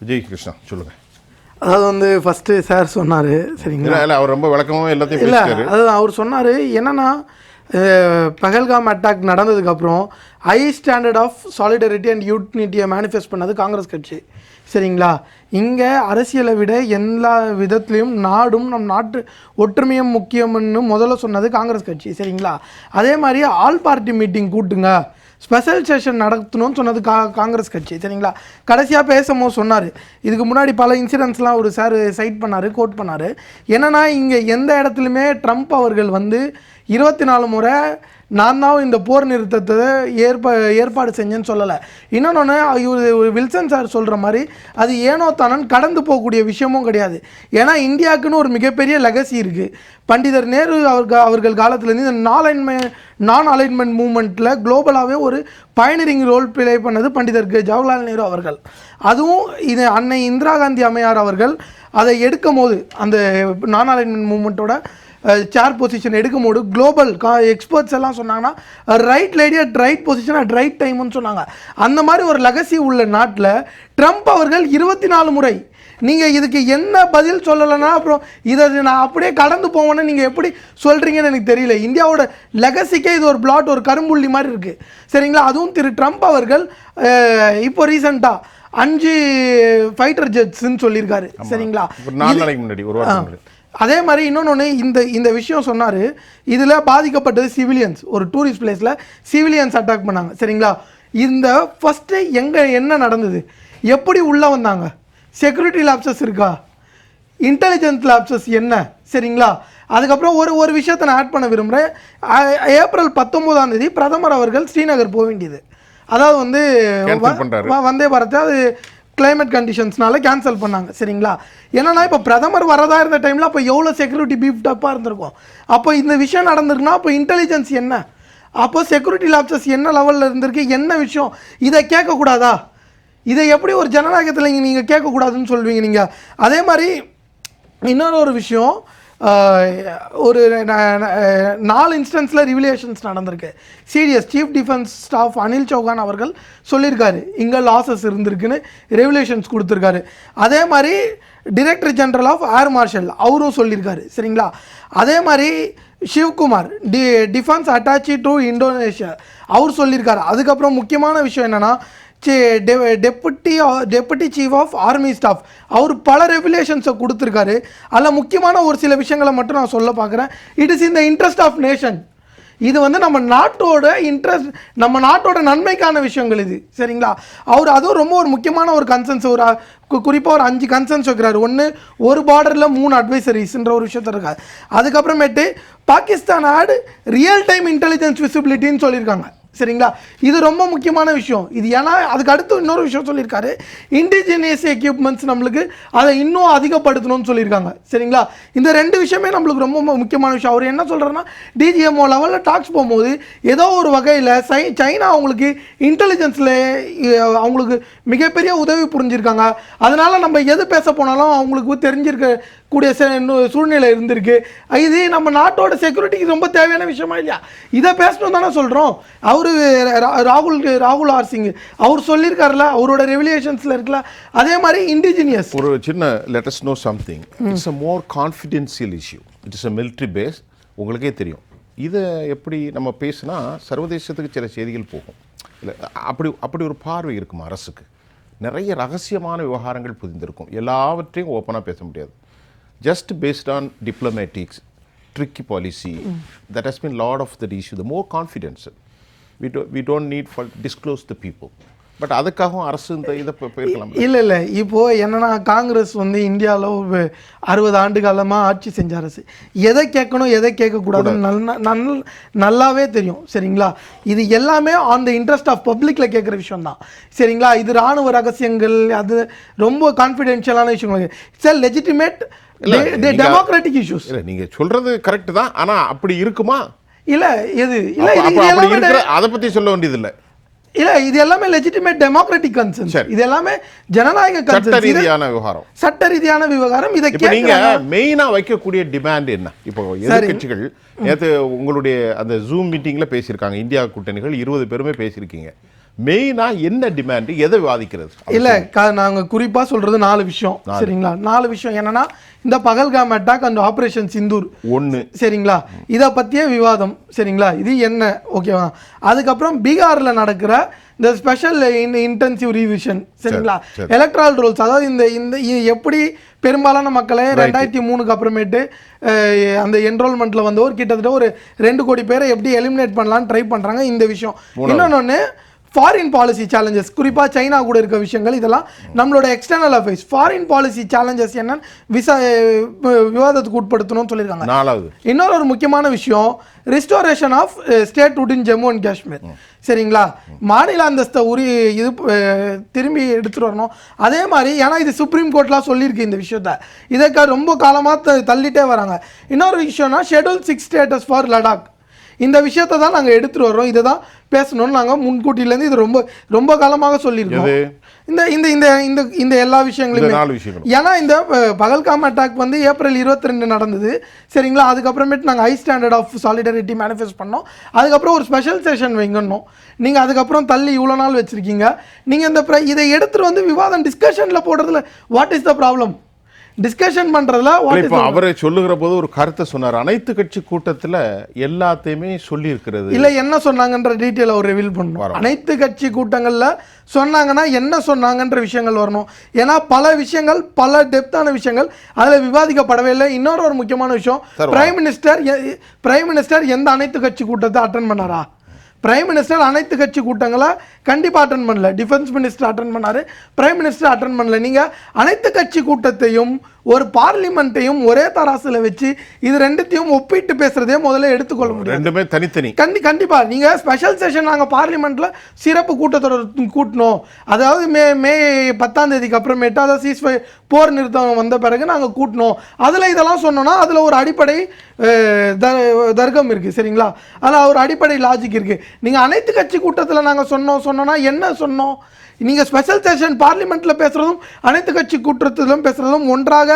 விஜய் கிருஷ்ணா சொல்லுங்க. அதாவது வந்து ஃபஸ்ட்டு சார் சொன்னார் சரிங்களா? இல்ல அவர் ரொம்ப விளக்கமாவே எல்லாத்தையும் இல்லை பேசிட்டாரு. அது அவர் சொன்னார் என்னன்னா Pahalgam attack நடந்ததுக்கப்புறம் high standard of solidarity and யூனிட்டியை manifest பண்ணது காங்கிரஸ் கட்சி சரிங்களா? இங்கே அரசியலை விட எல்லா விதத்துலேயும் நாடும் நம் நாட்டு ஒற்றுமையும் முக்கியம்னு முதல்ல சொன்னது காங்கிரஸ் கட்சி சரிங்களா? அதே மாதிரி ஆல் பார்ட்டி மீட்டிங் கூட்டுங்க ஸ்பெஷல் செஷன் நடத்தணும்னு சொன்னது கா காங்கிரஸ் கட்சி சரிங்களா? கடைசியாக பேசும்போது சொன்னார். இதுக்கு முன்னாடி பல இன்சிடென்ட்ஸ்லாம் ஒரு சார் சைட் பண்ணார் கோட் பண்ணார். என்னன்னா இங்கே எந்த இடத்துலையுமே ட்ரம்ப் அவர்கள் வந்து இருபத்தி நாலு முறை நான் தான் இந்த போர் நிறுத்தத்தை ஏற்ப ஏற்பாடு செஞ்சேன்னு சொல்லலை. இன்னொன்று இவர் வில்சன் சார் சொல்கிற மாதிரி அது ஏனோ தானன் கடந்து போகக்கூடிய விஷயமும் கிடையாது. ஏன்னா இந்தியாவுக்குன்னு ஒரு மிகப்பெரிய லெகசி இருக்குது பண்டிதர் நேரு அவர்கள் அவர்கள் காலத்துலேருந்து இந்த நான் நான் அலைன்மெண்ட் மூமெண்ட்டில் குளோபலாகவே ஒரு பயனரிங் ரோல் ப்ளே பண்ணது பண்டிதர் ஜவஹர்லால் நேரு அவர்கள். அதுவும் இது அன்னை இந்திரா காந்தி அம்மையார் அவர்கள் அதை எடுக்கும் போது அந்த நான் அலைன்மெண்ட் மூமெண்ட்டோட சேர் பொசிஷன் எடுக்கும்போது குளோபல் கா எக்ஸ்பர்ட்ஸ் எல்லாம் சொன்னாங்கன்னா right lady at right position at right டைம்னு சொன்னாங்க. அந்த மாதிரி ஒரு லெகசி உள்ள நாட்டில் ட்ரம்ப் அவர்கள் இருபத்தி நாலு முறை நீங்கள் இதுக்கு என்ன பதில் சொல்லலைன்னா அப்புறம் இதை நான் அப்படியே கடந்து போவேன்னு நீங்கள் எப்படி சொல்கிறீங்கன்னு எனக்கு தெரியல. இந்தியாவோட லெகசிக்கே இது ஒரு பிளாட் ஒரு கரும்புள்ளி மாதிரி இருக்குது சரிங்களா? அதுவும் திரு ட்ரம்ப் அவர்கள் இப்போ ரீசெண்டாக அஞ்சு ஃபைட்டர் ஜெட்ஸ்ன்னு சொல்லியிருக்காரு. சரிங்களா? ஒரு நாலு நாளைக்கு முன்னாடி ஒரு வாரத்துக்கு முன்னாடி. அதே மாதிரி இன்னொன்று இந்த இந்த விஷயம் சொன்னார். இதில் பாதிக்கப்பட்டது சிவிலியன்ஸ் ஒரு டூரிஸ்ட் பிளேஸில் சிவிலியன்ஸ் அட்டாக் பண்ணாங்க. சரிங்களா? இந்த ஃபஸ்ட்டு எங்கே என்ன நடந்தது? எப்படி உள்ளே வந்தாங்க? செக்யூரிட்டி லேப்சஸ் இருக்கா? இன்டெலிஜென்ஸ் லேப்சஸ் என்ன? சரிங்களா? அதுக்கப்புறம் ஒரு ஒரு விஷயத்தை நான் ஆட் பண்ண விரும்புகிறேன் ஏப்ரல் பத்தொம்போதாம் தேதி பிரதமர் அவர்கள் ஸ்ரீநகர் போக வேண்டியது. அதாவது வந்து வந்தே பாரத். அது கிளைமேட் கண்டிஷன்ஸ்னால கேன்சல் பண்ணாங்க சரிங்களா? என்னன்னா இப்போ பிரதமர் வரதா இருந்த டைமில் அப்போ எவ்வளோ செக்யூரிட்டி பீஃப்ட் அப்பாக இருந்திருக்கும்? அப்போ இந்த விஷயம் நடந்திருக்குன்னா அப்போ இன்டெலிஜென்ஸ் என்ன? அப்போ செக்யூரிட்டி லாப்சஸ் என்ன லெவலில் இருந்திருக்கு? என்ன விஷயம்? இதை கேட்கக்கூடாதா? இதை எப்படி ஒரு ஜனநாயகத்தில் நீங்கள் கேட்கக்கூடாதுன்னு சொல்வீங்க நீங்கள் அதே மாதிரி இன்னொரு ஒரு விஷயம் ஒரு நாலு இன்ஸ்டன்ஸில் ரிவிலேஷன்ஸ் நடந்திருக்கு. Serious chief defence staff Anil Chauhan அவர்கள் சொல்லியிருக்காரு இங்கே லாசஸ் இருந்திருக்குன்னு ரெவலேஷன்ஸ் கொடுத்துருக்காரு. அதே மாதிரி director general of air marshal அவரும் சொல்லியிருக்காரு சரிங்களா? அதே மாதிரி Shivkumar D defence attache to Indonesia அவர் சொல்லியிருக்காரு. அதுக்கப்புறம் முக்கியமான விஷயம் என்னென்னா deputy deputy chief of army staff. அவர் பல ரெகுலேஷன்ஸை கொடுத்துருக்காரு. அதில் முக்கியமான ஒரு சில விஷயங்களை மட்டும் நான் சொல்ல பார்க்குறேன். It is in the interest of nation இது வந்து நம்ம நாட்டோட இன்ட்ரெஸ்ட் நம்ம நாட்டோட நன்மைக்கான விஷயங்கள் இது. சரிங்களா? அவர் அதுவும் ரொம்ப ஒரு முக்கியமான ஒரு கன்சன்ஸ் ஒரு குறிப்பாக ஒரு அஞ்சு கன்சன்ஸ் வைக்கிறாரு. ஒன்று ஒரு பார்டரில் மூணு அட்வைசரிஸ்ன்ற ஒரு விஷயத்த இருக்காது அதுக்கப்புறமேட்டு பாகிஸ்தான் ஆடு ரியல் டைம் இன்டெலிஜென்ஸ் விசிபிலிட்டின்னு சொல்லியிருக்காங்க. சரிங்களா? இது ரொம்ப முக்கியமான விஷயம். இது ஏன்னா அதுக்கு அடுத்து இன்னொரு விஷயம் சொல்லியிருக்காரு. இண்டிஜினியஸ் எக்யூப்மெண்ட்ஸ் நம்மளுக்கு அதை இன்னும் அதிகப்படுத்தணும்னு சொல்லியிருக்காங்க. சரிங்களா? இந்த ரெண்டு விஷயமே நம்மளுக்கு ரொம்ப முக்கியமான விஷயம். அவர் என்ன சொல்கிறாருன்னா டிஜிஎம்ஓ லெவலில் டாக்ஸ் போகும்போது ஏதோ ஒரு வகையில் சை சைனா அவங்களுக்கு இன்டெலிஜென்ஸில் அவங்களுக்கு மிகப்பெரிய உதவி புரிஞ்சிருக்காங்க. அதனால் நம்ம எது பேச போனாலும் அவங்களுக்கு தெரிஞ்சிருக்க கூடிய சே- சூழ்நிலை இருந்திருக்கு. இது நம்ம நாட்டோட செக்யூரிட்டிக்கு ரொம்ப தேவையான விஷயமா இல்லையா? இதை பேசணும் தானே சொல்கிறோம் அவர் ராகுல் ராகுல் ஆர் சிங் அவர் சொல்லியிருக்காருல அவரோட ரெவலியூஷன்ஸில் இருக்குல்ல அதே மாதிரி இண்டிஜினியஸ் ஒரு சின்ன let's know something it's a more confidential issue it's a military base உங்களுக்கே தெரியும். இதை எப்படி நம்ம பேசுனா சர்வதேசத்துக்கு சில செய்திகள் போகும். இல்லை அப்படி அப்படி ஒரு பார்வை இருக்கும் அரசுக்கு? நிறைய ரகசியமான விவகாரங்கள் புதிந்திருக்கும். எல்லாவற்றையும் ஓப்பனாக பேச முடியாது. Just based on diplomatics tricky policy that has been lot of that issue the more confidence we do we don't need for disclose the people but அதுக்காகவும் அரசு இந்த இதை போயிருக்கலாம். இல்லை இல்லை. இப்போது என்னன்னா காங்கிரஸ் வந்து இந்தியாவில் அறுபது ஆண்டு காலமாக ஆட்சி செஞ்ச அரசு. எதை கேட்கணும் எதை கேட்கக்கூடாதுன்னு நல்ல நல் நல்லாவே தெரியும். சரிங்களா? இது எல்லாமே ஆன் த இன்ட்ரெஸ்ட் ஆஃப் பப்ளிக்கில் கேட்குற விஷயம் தான் சரிங்களா? இது ராணுவ ரகசியங்கள் அது ரொம்ப கான்ஃபிடென்ஷியலான விஷயங்கள். இட்ஸ் லெஜிட்டிமேட் இல்ல, நீங்க- டெமோக்ராட்டிக் இஷ்யூஸ் இல்ல நீங்க சொல்றது கரெக்ட் தான். ஆனா அப்படி இருக்குமா? இல்லை எது? இல்லை அதை பத்தி சொல்ல வேண்டியது இல்ல இது எல்லாமே லெஜிட்டிமேட் டெமோக்ராட்டிக் கன்சர்ன் சரி. இது எல்லாமே ஜனநாயக சட்ட கன்சர்ன் ரீதியான விவகாரம். சட்ட ரீதியான விவகாரம். இதை நீங்க மெயினா வைக்கக்கூடிய டிமாண்ட் என்ன? இப்போ எதிர்க்கட்சிகள் நேத்து உங்களுடைய அந்த ஜூம் மீட்டிங்ல பேசியிருக்காங்க. இந்தியா கூட்டணிகள் இருபது பேருமே பேசியிருக்கீங்க. மெயினா என்ன டிமாண்ட் எதை விவாதிக்கிறது இல்ல க- நாங்க குறிப்பா சொல்றது நாலு விஷயம். சரிங்களா? நாலு விஷயம் என்னன்னா இந்த Pahalgam attack and operation Sindoor ஒண்ணு. சரிங்களா? இதை பற்றிய விவாதம். சரிங்களா? இது என்ன? ஓகேவா அதுக்கப்புறம் பீகார்ல நடக்கிற இந்த ஸ்பெஷல் இன்டென்சிவ் ரிவிஷன் சரிங்களா? சரி. எலக்ட்ரல் ரூல்ஸ் அதாவது இந்த இந்த எப்படி பெரும்பாலான மக்களை ரெண்டாயிரத்தி மூணுக்கு அப்புறமேட்டு அந்த என்ரோல்மெண்ட்ல வந்தவர் கிட்டத்தட்ட ஒரு ரெண்டு கோடி பேரை எப்படி எலிமினேட் பண்ணலாம்னு ட்ரை பண்றாங்க இந்த விஷயம். இன்னொன்னு ஃபாரின் பாலிசி சேலஞ்சஸ் குறிப்பாக சைனா கூட இருக்க விஷயங்கள் இதெல்லாம் நம்மளோட external affairs foreign policy challenges என்னன்னு விசா விவாதத்துக்கு உட்படுத்தணும்னு சொல்லியிருக்காங்க. நாலாவது. இன்னொரு ஒரு முக்கியமான விஷயம் restoration of state in Jammu and Kashmir சரிங்களா? மாநில அந்தஸ்தை உரி இது திரும்பி எடுத்துட்டு வரணும். அதே மாதிரி ஏன்னா இது சுப்ரீம் கோர்ட்லாம் சொல்லியிருக்கு இந்த விஷயத்த. இதற்கு ரொம்ப காலமாக தள்ளிட்டே வராங்க. இன்னொரு விஷயம்னா schedule six status for Ladakh இந்த விஷயத்தை தான் நாங்கள் எடுத்துட்டு வர்றோம். இதை தான் பேசணும்னு நாங்கள் முன்கூட்டியிலேருந்து இது ரொம்ப ரொம்ப காலமாக சொல்லியிருக்கோம்? இந்த இந்த இந்த இந்த இந்த எல்லா விஷயங்களுமே. ஏன்னா இந்த பகல்காம் அட்டாக் வந்து ஏப்ரல் 22 நடந்தது. சரிங்களா? அதுக்கப்புறமேட்டு நாங்கள் high standard of solidarity manifest பண்ணோம். அதுக்கப்புறம் ஒரு ஸ்பெஷல் செஷன் வைங்கணும் நீங்கள் அதுக்கப்புறம் தள்ளி இவ்வளோ நாள் வச்சுருக்கீங்க. நீங்கள் இந்த பிர- இதை எடுத்துகிட்டு வந்து விவாதம் டிஸ்கஷனில் போடுறதுல what is the problem discussion what இப்ப அவரை சொல்லுகிற போது ஒரு கருத்தை சொன்னார். அனைத்து கட்சி கூட்டத்துல எல்லாத்தையுமே சொல்லி இருக்கிறது இல்லை என்ன சொன்னாங்கன்ற டீட்டெயில் அவர் ரிவீல் பண்ணணும். வரும். அனைத்து கட்சி கூட்டங்களில் சொன்னாங்கன்னா என்ன சொன்னாங்கன்ற விஷயங்கள் வரணும். ஏன்னா பல விஷயங்கள் பல டெப்த்தான விஷயங்கள் அதில் விவாதிக்கப்படவே இல்லை. இன்னொரு ஒரு முக்கியமான விஷயம் பிரைம் மினிஸ்டர் பிரைம் மினிஸ்டர் எந்த அனைத்து கட்சி கூட்டத்தை அட்டன் பண்ணாரா? பிரைம் மினிஸ்டர் அனைத்து கட்சி கூட்டங்களை? கண்டிப்பாக அட்டன் பண்ணல. டிஃபென்ஸ் மினிஸ்டர் அட்டன் பண்ணாரு. பிரைம் மினிஸ்டர் அட்டன் பண்ணல. நீங்கள் அனைத்து கட்சி கூட்டத்தையும் ஒரு பார்லிமெண்ட்டையும் ஒரே தராசில் வச்சு இது ரெண்டுத்தையும் ஒப்பிட்டு பேசுறதே முதல்ல எடுத்துக்கொள்ள முடியாது. ரெண்டுமே தனித்தனி. கண்டி கண்டிப்பா. நீங்க ஸ்பெஷல் செஷன் நாங்க பார்லிமெண்ட்ல சிறப்பு கூட்டத்தொடர் கூட்டணும் அதாவது மே மே பத்தாம் தேதிக்கு அப்புறமேட்டு அதாவது சீஸ் போர் நிறுத்தம் வந்த பிறகு நாங்க கூட்டணும் அதுல இதெல்லாம் சொன்னோம்னா அதுல ஒரு அடிப்படை அஹ், த- தர்க்கம் இருக்கு. சரிங்களா? அதுல ஒரு அடிப்படை லாஜிக் இருக்கு. நீங்க அனைத்து கட்சி கூட்டத்துல நாங்க சொன்னோம் சொன்னோம்னா என்ன சொன்னோம்? நீங்க ஸ்பெஷல் செஷன் பார்லிமெண்ட்ல பேசுறதும் அனைத்து கட்சி கூட்டத்திலும் பேசுறதும் ஒன்றாக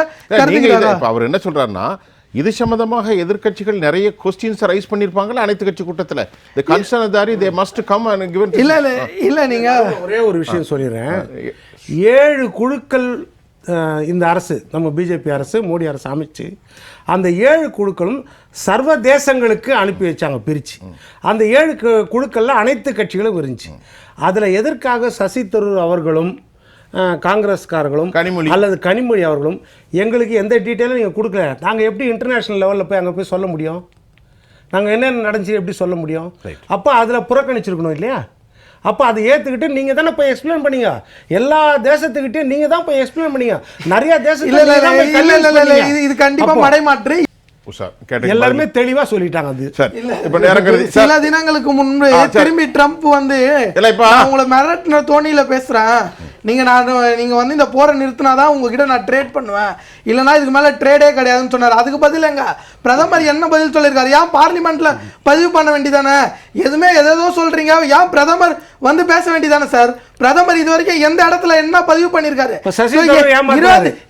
அவர் என்ன சொல்றாருன்னா இது சம்பந்தமாக எதிர்க்கட்சிகள் நிறைய கொஸ்டின்ஸ் ரைஸ் பண்ணிருப்பாங்கல்ல அனைத்து கட்சி கூட்டத்துல. இந்த கன்சர்னதாரி they must come and given இல்ல இல்ல இல்ல நீங்க ஒரே ஒரு விஷயம் சொல்லிடுறேன். ஏழு குழுக்கள் இந்த அரசு நம்ம பிஜேபி அரசு மோடி அரசு அமைச்சு அந்த ஏழு குழுக்களும் சர்வ தேசங்களுக்கு அனுப்பி வச்சாங்க பிரித்து அந்த ஏழு குழுக்கள்ல அனைத்து கட்சிகளும் இருந்துச்சு. அதில் எதற்காக சசி தரூர் அவர்களும் காங்கிரஸ்காரர்களும் கனிமொழி. அல்லது கனிமொழி அவர்களும் எங்களுக்கு எந்த டீட்டெயிலும் நீங்கள் கொடுக்கல. நாங்கள் எப்படி இன்டர்நேஷ்னல் லெவலில் போய் அங்கே போய் சொல்ல முடியும்? நாங்கள் என்னென்ன நடந்துச்சு எப்படி சொல்ல முடியும்? அப்போ அதில் புறக்கணிச்சிருக்கணும் இல்லையா? அப்போ அதை ஏற்றுக்கிட்டு நீங்கள் தானே போய் எக்ஸ்பிளைன் பண்ணீங்க. எல்லா தேசத்துக்கிட்டையும் நீங்கள் தான் போய் எக்ஸ்பிளைன் பண்ணீங்க. நிறைய பண்ணீங்க. இது இது கண்டிப்பா அப்போ மடைமாற்று. எல்லாருமே தெளிவாக சொல்லிட்டாங்க அது. சார் இப்ப கருதி சில சார் தினங்களுக்கு முன்பு சரி. திரும்பி ட்ரம்ப் வந்து இல்ல, இப்ப- நான் உங்களை மிரட்டின தோணியில பேசுறேன். நீங்க நான் நீங்க வந்து இந்த போரை நிறுத்தினாதான் உங்ககிட்ட நான் ட்ரேட் பண்ணுவேன். இல்லைன்னா இதுக்கு மேல ட்ரேடே கிடையாதுன்னு சொன்னார். அதுக்கு பதில் எங்க? பிரதமர் என்ன பதில் சொல்லியிருக்காரு? ஏன் பார்லிமெண்ட்ல பதிவு பண்ண வேண்டியதானே? எதுவுமே எதேதோ சொல்றீங்க. ஏன் பிரதமர் வந்து பேச வேண்டியதானே சார் பிரதமர் இது வரைக்கும் எந்த இடத்துல என்ன பதிவு பண்ணிருக்காரு.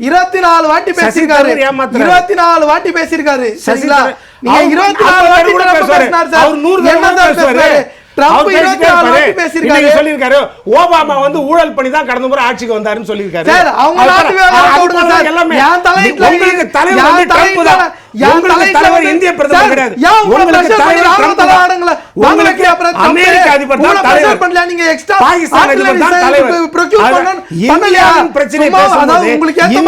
இருபத்தி நாலு வாட்டி பேசியிருக்காரு. இருபத்தி நாலு வாட்டி பேசியிருக்காரு சரிங்களா நீங்க இருபத்தி நாலு வாட்டி. பேசினார் சார். நூறு என்ன சார். பேசுறாரு? ஓபாமா வந்து ஊழல் பண்ணி தான் கடந்த முறை ஆட்சிக்கு வந்தாருன்னு சொல்லியிருக்காரு தலைவர் இந்திய பிரதமர் கிடையாது அமெரிக்க அதிபர் தான் தலைவர்? நீங்க extra பாகிஸ்தான் அதிபர் தான் artillery தலைவர் science procure அது பண்ணணும். இந்தியாவின் பண்ணலையா? பிரச்சனை சும்மா, பேசும்போது அதாவது உங்களுக்கு ஏத்த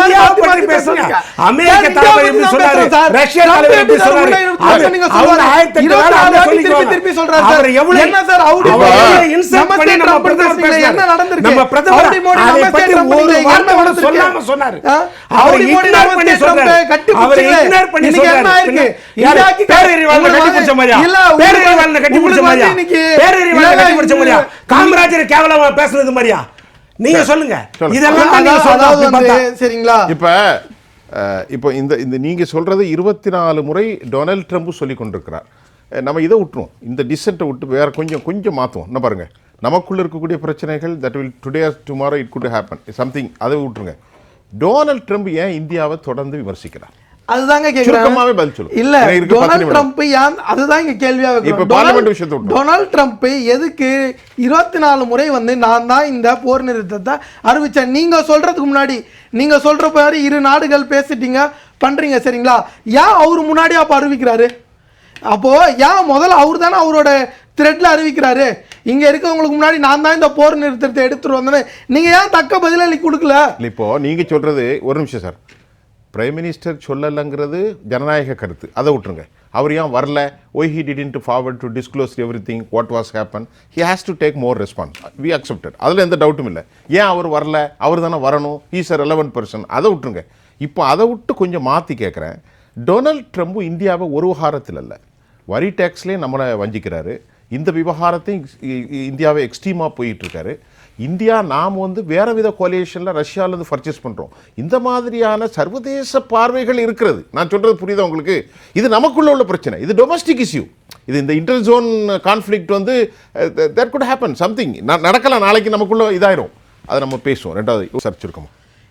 மாதிரி பேசுங்க. அமெரிக்க தலைவர் எப்படி பத்தி சொன்னாரு. ரஷ்யா தலைவர் எப்படி நீங்க சொல்றாரு. திருப்பி சொல்றாரு. அவர் எவ்வளவு என்ன சார், அவர் பண்ணி நம்ம பிரதமர். என்ன நடந்திருக்கு? நம்ம பிரதமர் அதை ட்ரம்ப் ஒரு வார்த்தை கூட? சொல்லாம சொன்னாரு. அவர் சொல்றாரு. அவர் பண்ணி இன்னைக்கு என்ன சொல்றாரு. ஆயிருக்கு? யாரு? இந்தியாக்கு பேரறிவாளனை உங்களுக்கு கட்டி வந்து- பிடிச்ச மாதிரியா? இல்ல, உங்களுக்கு பேரறிவாளனை கட்டி பிடிச்ச உங்களுக்கு மாதிரியா? வந்து இன்னைக்கு- பேரறிவாளனை இல்ல, கட்டி பிடிச்ச மாதிரியா? இல்ல, காமராஜர் கேவலமா பேசுனது மாதிரியா நீங்க சொல்லுங்க. இதெல்லாம் நீங்க. சரிங்களா இப்ப இப்போ இந்த இந்த நீங்க சொல்றது இருபத்தி நாலு முறை டொனால்ட் ட்ரம்ப் சொல்லி கொண்டிருக்கிறார் நம்ம இதை விட்டுருவோம் இந்த டிசென்ட்டை விட்டு வேற கொஞ்சம் கொஞ்சம் மாற்றுவோம் என்ன பாருங்க நமக்குள்ள இருக்கக்கூடிய பிரச்சனைகள் that will today tomorrow it could happen something அதை விட்டுருங்க டொனால்ட் ட்ரம்ப் ஏன் இந்தியாவை தொடர்ந்து விமர்சிக்கிறார் அதுதாங்க சுருக்கமாவே பதில் சொல்லு. இல்ல டொனால்ட். ட்ரம்ப் ஏன் அதுதான் இங்க கேள்வியா வைக்கிறோம். இப்ப டொனால்ட் ட்ரம்ப் எதுக்கு இருபத்தி நாலு முறை வந்து நான் தான் இந்த போர் நிறுத்தத்தை அறிவிச்சேன். நீங்க சொல்றதுக்கு முன்னாடி நீங்க சொல்ற மாதிரி இரு நாடுகள் பேசிட்டீங்க பண்றீங்க சரிங்களா? ஏன் அவர் முன்னாடி அப்ப அறிவிக்கிறாரு? அப்போ ஏன் முதல்ல அவர் தானே அவரோட த்ரெட்ல அறிவிக்கிறாரு? இங்க இருக்கவங்களுக்கு முன்னாடி நான் தான் இந்த போர் நிறுத்தத்தை எடுத்துட்டு வந்தேன்னு. நீங்க ஏன் தக்க பதிலளி கொடுக்கல? இப்போ நீங்க சொல்றது ஒரு நிமிஷம் சார். பிரைம் மினிஸ்டர் சொல்லலைங்கிறது ஜனநாயக கருத்து. அதை விட்டுருங்க. அவர் ஏன் வரல? Why he didn't to forward to disclose everything what was happen he has to take more response we accepted அதில் எந்த டவுட்டும் இல்லை. ஏன் அவர் வரல? அவர் தானே வரணும். ஹீஸ் அ ரெலவென்ட் பர்சன் அதை விட்டுருங்க. இப்போ அதை விட்டு கொஞ்சம் மாற்றி கேட்குறேன் டொனால்ட் ட்ரம்ப் இந்தியாவை ஒரு விவகாரத்தில் இல்லை வரி டேக்ஸ்லேயே நம்மளை வஞ்சிக்கிறாரு. இந்த விவகாரத்தையும் இந்தியாவை எக்ஸ்ட்ரீமாக போயிட்டுருக்காரு இந்தியா நாம் வந்து வேற வித கோலியேஷனில் ரஷ்யாவிலேருந்து பர்ச்சேஸ் பண்ணுறோம் இந்த மாதிரியான சர்வதேச பார்வைகள் இருக்கிறது. நான் சொல்கிறது புரியுதா உங்களுக்கு? இது நமக்குள்ள உள்ள பிரச்சனை. இது டொமஸ்டிக் இஷ்யூ இது இந்த இன்டர் ஜோன் கான்ஃப்ளிக்ட் வந்து தட் குட் ஹேப்பன் சம்திங் நடக்கலாம் நாளைக்கு நமக்குள்ள இதாயிரும். அதை நம்ம பேசுவோம். ரெண்டாவது சர்ச் இருக்கோம்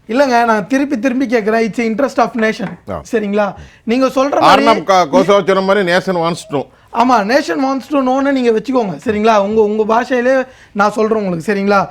இல்லங்க நான் திருப்பி திரும்பி கேட்கிறேன். It's interest of nation. சரிங்களா? நீங்க சொல்ற மாதிரி நேசன் வான்ஸ்டோம் ஆமாம் நேஷன் வாண்ட்ஸ் டு நோன்னு நீங்கள் வச்சுக்கோங்க சரிங்களா? உங்கள் உங்கள் பாஷையிலே நான் சொல்கிறேன் உங்களுக்கு சரிங்களா?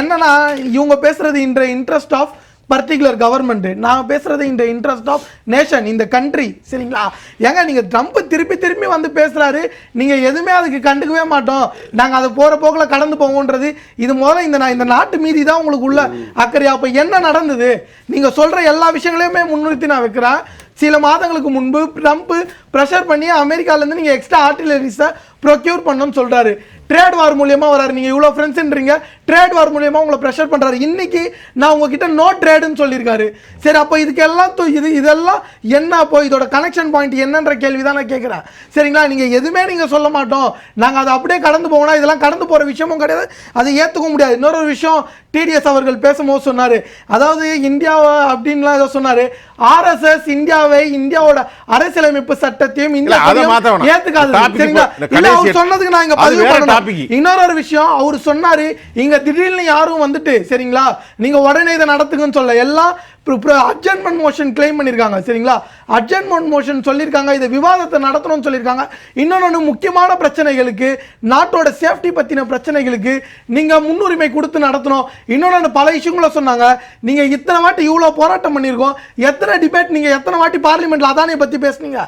என்னன்னா இவங்க பேசுகிறது இன்றைய இன்ட்ரெஸ்ட் ஆஃப் பர்டிகுலர் கவர்மெண்ட் நான் பேசுறது இந்த இன்ட்ரெஸ்ட் ஆஃப் நேஷன் இந்த கண்ட்ரி சரிங்களா? ஏங்க நீங்க ட்ரம்ப் திருப்பி திருப்பி வந்து பேசுறாரு நீங்க எதுவுமே அதுக்கு கண்டுக்கவே மாட்டோம். நாங்க அதை போற போக்கில் கடந்து போவோன்றது இது முதல்ல இந்த நான் இந்த நாட்டு மீதி தான் உங்களுக்கு உள்ள அக்கறை அப்ப என்ன நடந்தது? நீங்க சொல்ற எல்லா விஷயங்களையுமே முன்னிறுத்தி நான் வைக்கிறேன். சில மாதங்களுக்கு முன்பு ட்ரம்ப் ப்ரெஷர் பண்ணி அமெரிக்காலேருந்து நீங்கள் எக்ஸ்ட்ரா ஆர்டிலரிஸை ப்ரொக்யூர் பண்ணணும்னு சொல்கிறாரு ட்ரேட் வார் மூலியமா வராரு. நீங்கள் இவ்வளோ ஃப்ரெண்ட்ஸ்ன்றீங்க ட்ரேட் வார் மூலியமா உங்களை ப்ரெஷர் பண்ணுறாரு இன்னைக்கு நான் உங்ககிட்ட நோ ட்ரேடுன்னு சொல்லியிருக்காரு. சரி அப்போ இதுக்கெல்லாம் இது இதெல்லாம் என்ன அப்போ? இதோட கனெக்ஷன் பாயிண்ட் என்னன்ற கேள்வி தான் நான் கேட்குறேன். சரிங்களா? நீங்கள் எதுவுமே நீங்கள் சொல்ல மாட்டோம். நாங்கள் அதை அப்படியே கடந்து போகணும் இதெல்லாம் கடந்து போகிற விஷயமும் கிடையாது. அதை ஏற்றுக்க முடியாது. இன்னொரு விஷயம் டிடிஎஸ் அவர்கள் பேசும்போது சொன்னார். அதாவது இந்தியாவை அப்படின்லாம் ஏதோ சொன்னார். ஆர்எஸ்எஸ் இந்தியாவை இந்தியாவோட அரசியலமைப்பு சட்டத்தையும் இந்தியா Topic சரிங்களா? இல்ல அவர் சொன்னதுக்கு நான் இங்க பதிவு பண்ணணும். இன்னொரு ஒரு விஷயம் அவர் சொன்னாரு இங்க திடீர்னு யாரும் வந்துட்டு சரிங்களா நீங்க உடனே இதை நடத்துங்கன்னு சொல்ல. எல்லாம் அட்ஜன்மெண்ட் மோஷன் கிளைம் பண்ணிருக்காங்க சரிங்களா? அட்ஜன்மெண்ட் மோஷன் சொல்லியிருக்காங்க இதை விவாதத்தை நடத்தணும்னு சொல்லியிருக்காங்க இன்னொன்று முக்கியமான பிரச்சனைகளுக்கு நாட்டோட சேஃப்டி பத்தின பிரச்சனைகளுக்கு நீங்க முன்னுரிமை கொடுத்து நடத்தணும். இன்னொன்று பல இஷ்யூங்களை சொன்னாங்க. நீங்க இத்தனை வாட்டி இவ்வளவு போராட்டம் பண்ணியிருக்கோம். எத்தனை டிபேட் நீங்க எத்தனை வாட்டி பார்லிமெண்ட்ல அதானே பத்தி பேசுனீங்க.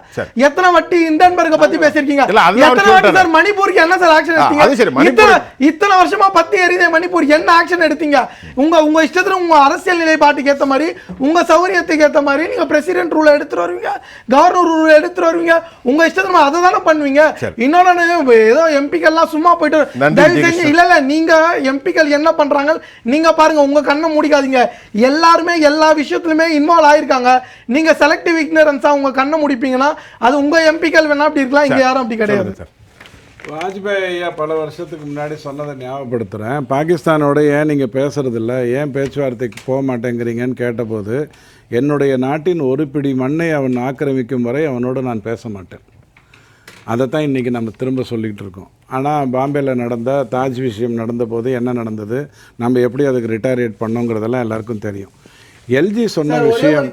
எத்தனை வாட்டி இண்டன்பர்க பத்தி பேசியிருக்கீங்க? எத்தனை வாட்டி. சார் மணிப்பூருக்கு என்ன சார் ஆக்ஷன் எடுத்தீங்க? இத்தனை இத்தனை வருஷமா பத்தி எரியுதே மணிப்பூர் என்ன ஆக்ஷன் எடுத்தீங்க? உங்க உங்க இஷ்டத்துல உங்க அரசியல் நிலைப்பாட்டுக்கு ஏத்த மாதிரி உங்க சௌகரியத்துக்கு ஏத்த மாதிரி நீங்க பிரசிடென்ட் ரூல் எடுத்துட்டு வருவீங்க கவர்னர் ரூல் எடுத்துட்டு வருவீங்க. உங்க இஷ்டத்துல அதை தானே பண்ணுவீங்க. சரி. இன்னொன்னு ஏதோ எம்பிக்கள்லாம் சும்மா போயிட்டு தயவு செஞ்சு. இல்ல இல்ல நீங்க எம்பிக்கள் என்ன பண்றாங்க? நீங்க பாருங்க உங்க கண்ணை மூடிக்காதீங்க. எல்லாருமே எல்லா விஷயத்துலயுமே இன்வால்வ் ஆயிருக்காங்க. நீங்க செலக்டிவ் இக்னரன்ஸா உங்க கண்ணை முடிப்பீங்கன்னா அது உங்க எம்பிக்கள் வேணா அப்படி இருக்கலாம். இங்க யாரும் அப்படி கிடையாது. சார். வாஜ்பாய் ஐயா பல வருஷத்துக்கு முன்னாடி சொன்னதை ஞாபகப்படுத்துகிறேன் பாகிஸ்தானோட ஏன் நீங்கள் பேசுறதில்ல? ஏன் பேச்சுவார்த்தைக்கு போக மாட்டேங்கிறீங்கன்னு கேட்டபோது என்னுடைய நாட்டின் ஒரு பிடி மண்ணை அவன் ஆக்கிரமிக்கும் வரை அவனோடு நான் பேச மாட்டேன். அதைத்தான் இன்றைக்கி நம்ம திரும்ப சொல்லிக்கிட்டு இருக்கோம். ஆனால் பாம்பேயில் நடந்த தாஜ் விஷயம் நடந்தபோது என்ன நடந்தது? நம்ம எப்படி அதுக்கு ரிட்டாரியேட் பண்ணோங்கிறதெல்லாம் எல்லாருக்கும் தெரியும். எல்ஜி சொன்ன விஷயம்.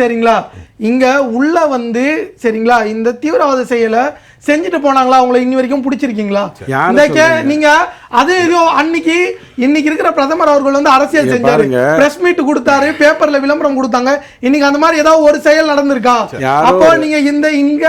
சரிங்களா? இங்க உள்ள வந்து சரிங்களா? இந்த தீவிரவாத செயலை செஞ்சுட்டு போனாங்களா? உங்களை இன்னி வரைக்கும் பிடிச்சிருக்கீங்களா? யாரை இந்த கே சொல்றீங்க? நீங்க அது ஏதோ அன்னைக்கு இன்னைக்கு இருக்கிற பிரதமர் அவர்கள் வந்து அரசியல் செஞ்சாரு. பிரஸ் மீட் கொடுத்தாரு பேப்பர்ல விளம்பரம் கொடுத்தாங்க. இன்னைக்கு அந்த மாதிரி ஏதாவது ஒரு செயல் நடந்திருக்கா? அப்போ நீங்க இந்த இங்க